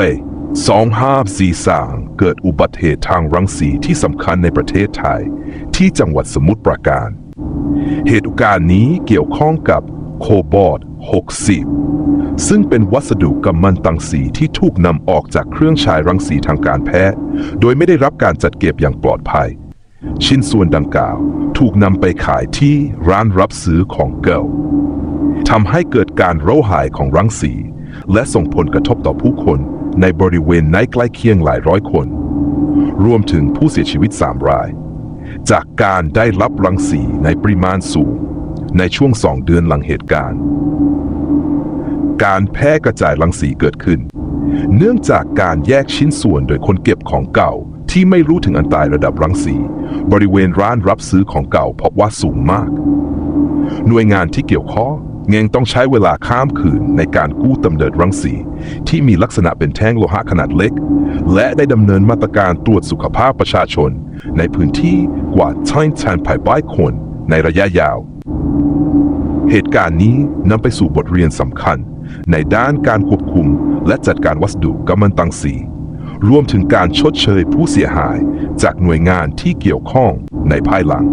ปี2543 เกิดอุบัติเหตุทางรังสีที่สำคัญในประเทศไทย ที่จังหวัดสมุทรปราการ เหตุการณ์นี้เกี่ยวข้องกับโคบอลต์60 ซึ่งเป็นวัสดุกัมมันตังสีที่ถูกนำออกจากเครื่องฉายรังสีทางการแพทย์ โดยไม่ได้รับการจัดเก็บอย่างปลอดภัย ชิ้นส่วนดังกล่าวถูกนำไปขายที่ร้านรับซื้อของเกิลทำให้เกิดการเร่าหายของรังสี และส่งผลกระทบต่อผู้คน ในบริเวณในใกล้เคียงหลายร้อยคน รวมถึงผู้เสียชีวิต 3 ราย จากการได้รับรังสีในปริมาณสูง ในช่วงสองเดือนหลังเหตุการณ์ การแพร่กระจายรังสีเกิดขึ้น เนื่องจากการแยกชิ้นส่วนโดยคนเก็บของเก่าที่ไม่รู้ถึงอันตรายระดับรังสี บริเวณร้านรับซื้อของเก่าพบว่าสูงมาก หน่วยงานที่เกี่ยวข้อง ยังต้องใช้เวลาข้ามคืนในการกู้ตำเนิดรังสี ที่มีลักษณะเป็นแท่งโลหะขนาดเล็ก และได้ดำเนินมาตรการตรวจสุขภาพประชาชน ในพื้นที่กว่าช่แทนภายบ้ายคนในระยะยาว เหตุการณ์นี้นำไปสู่บทเรียนสำคัญ ในด้านการควบคุมและจัดการวัสดุกัมมันตังสี รวมถึงการชดเชยผู้เสียหายจากหน่วยงานที่เกี่ยวข้องในภายหลัง